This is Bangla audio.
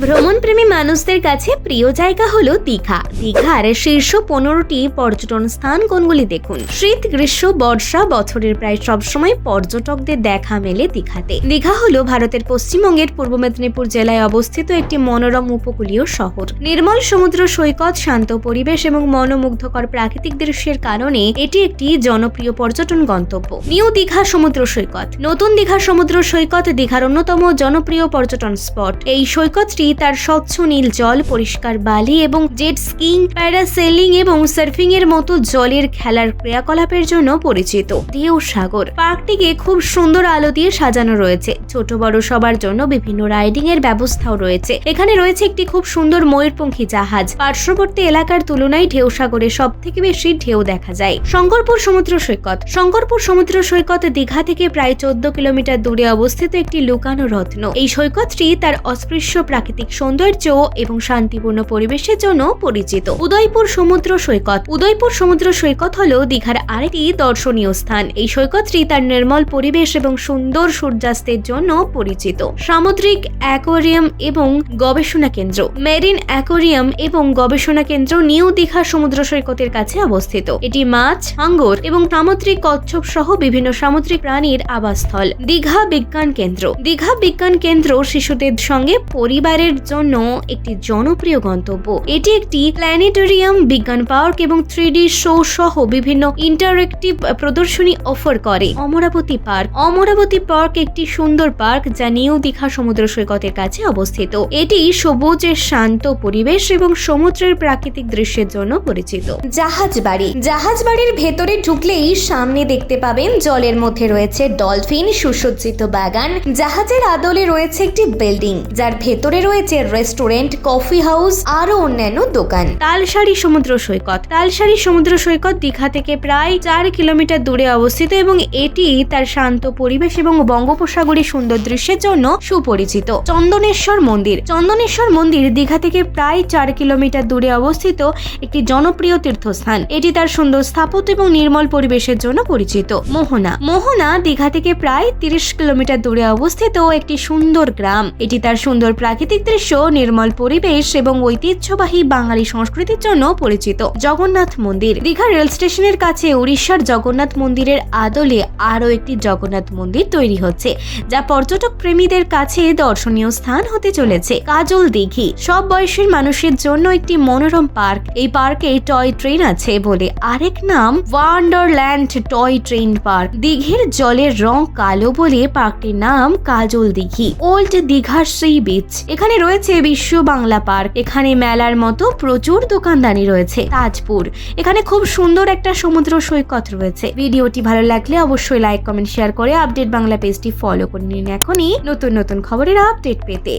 ভ্রমণপ্রেমী মানুষদের কাছে প্রিয় জায়গা হলো দীঘা। দীঘার শীর্ষ পনেরোটি পর্যটন স্থান কোনগুলি দেখুন? শীত, গ্রীষ্ম, বর্ষা বছরের প্রায় সবসময় পর্যটকদের দেখা মেলে দীঘাতে। দীঘা হলো ভারতের পশ্চিমবঙ্গের পূর্ব মেদিনীপুর জেলায় অবস্থিত একটি মনোরম উপকূলীয় শহর। নির্মল সমুদ্র সৈকত, শান্ত পরিবেশ এবং মনোমুগ্ধকর প্রাকৃতিক দৃশ্যের কারণে এটি একটি জনপ্রিয় পর্যটন গন্তব্য। নিউ দীঘা সমুদ্র সৈকত। নতুন দীঘা সমুদ্র সৈকত দীঘার অন্যতম জনপ্রিয় পর্যটন স্পট। এই সৈকতটি তার স্বচ্ছ নীল জল, পরিষ্কার বালি এবং জেট স্কিং প্যারাসেলিং এবং সার্ফিং এর মতো জলের খেলার ক্রিয়াকলাপের জন্য পরিচিত। ঢেউ সাগর। পার্কটিকে খুব সুন্দর আলো দিয়ে সাজানো রয়েছে। ছোট বড় সবার জন্য বিভিন্ন রাইডিং এর ব্যবস্থাও রয়েছে। এখানে রয়েছে একটি খুব সুন্দর ময়ূরপঙ্খী জাহাজ। পার্শ্ববর্তী এলাকার তুলনায় ঢেউ সাগরে সব থেকে বেশি ঢেউ দেখা যায়। শঙ্করপুর সমুদ্র সৈকত। শঙ্করপুর সমুদ্র সৈকত দীঘা থেকে প্রায় চোদ্দ কিলোমিটার দূরে অবস্থিত একটি লুকানো রত্ন। এই সৈকতটি তার অস্পৃশ্য প্রাকৃতিক সৌন্দর্য এবং শান্তিপূর্ণ পরিবেশের জন্য পরিচিত। উদয়পুর সমুদ্র সৈকত। উদয়পুর সমুদ্র সৈকত হল দীঘার আরেকটি দর্শনীয় স্থান। এই সৈকতটি তার নির্মল পরিবেশ এবং সুন্দর সূর্যাস্তের জন্য পরিচিত। সামুদ্রিক অ্যাকোয়ারিয়াম এবং গবেষণা কেন্দ্র। মেরিন অ্যাকোয়ারিয়াম এবং গবেষণা কেন্দ্র নিউ দীঘা সমুদ্র সৈকতের কাছে অবস্থিত। এটি মাছ হাঙ্গর এবং সামুদ্রিক কচ্ছপ সহ বিভিন্ন সামুদ্রিক প্রাণীর আবাসস্থল। দীঘা বিজ্ঞান কেন্দ্র। দীঘা বিজ্ঞান কেন্দ্র শিশুদের সঙ্গে পরিবারের জন্য একটি জনপ্রিয় গন্তব্য। এটি একটি প্ল্যানেটোরিয়াম, বিজ্ঞান পার্ক এবং থ্রি শো সহ বিভিন্ন ইন্টারেক্টিভ প্রদর্শনী অফার করে। অমরাবতী পার্ক। অমরাবতী পার্ক একটি সুন্দর পার্ক যা নিউ দীঘা সমুদ্র সৈকতের কাছে অবস্থিত। এটি সবুজের শান্ত পরিবেশ এবং সমুদ্রের প্রাকৃতিক দৃশ্যের জন্য পরিচিত। জাহাজ বাড়ি জাহাজ বাড়ির ভেতরে ঢুকলেই সামনে দেখতে পাবেন জলের মধ্যে রয়েছে ডলফিন সুসজ্জিত বাগান। জাহাজের আদলে রয়েছে একটি বিল্ডিং যার ভেতরে রয়েছে রেস্টুরেন্ট, কফি হাউস আরও অন্যান্য দোকান। তালসারি সমুদ্র সৈকত। তালসারি সমুদ্র সৈকত দীঘা থেকে প্রায় চার কিলোমিটার দূরে অবস্থিত এবং এটি তার শান্ত পরিবেশ এবং বঙ্গোপসাগরের সুন্দর দৃশ্যের জন্য সুপরিচিত। চন্দনেশ্বর মন্দির। চন্দনেশ্বর মন্দির দীঘা থেকে প্রায় চার কিলোমিটার দূরে অবস্থিত একটি জনপ্রিয় তীর্থস্থান। এটি তার সুন্দর স্থাপত্য এবং নির্মল পরিবেশের জন্য পরিচিত। মোহনা। মোহনা দীঘা থেকে প্রায় তিরিশ কিলোমিটার দূরে অবস্থিত একটি সুন্দর গ্রাম। এটি তার সুন্দর প্রাকৃতিক দৃশ্য নির্মল পরিবেশ এবং ঐতিহ্যবাহী বাঙালি সংস্কৃতির জন্য পরিচিত জগন্নাথ মন্দির। দীঘা রেল স্টেশনের কাছে উড়িষ্যার জগন্নাথ মন্দিরের আদলে আরও একটি জগন্নাথ মন্দির তৈরি হচ্ছে, যা পর্যটক প্রেমীদের কাছে দর্শনীয় স্থান হতে চলেছে। কাজল দিঘি, সব বয়সের মানুষের জন্য একটি মনোরম পার্ক। এই পার্কে টয় ট্রেন আছে বলে আরেক নাম ওয়ান্ডারল্যান্ড টয় ট্রেন পার্ক। দিঘির জলের রং কালো বলে পার্কটির নাম কাজল দিঘি। ওল্ড দীঘার সি বিচ এখানে রয়েছে বিশ্ব বাংলা পার্ক। এখানে মেলার মতো প্রচুর দোকানদানি রয়েছে। তাজপুর। এখানে খুব সুন্দর একটা সমুদ্র সৈকত রয়েছে। ভিডিওটি ভালো লাগলে অবশ্যই লাইক কমেন্ট শেয়ার করে আপডেট বাংলা পেজটি ফলো করে নিন। এখনই নতুন নতুন খবরের আপডেট পেতে।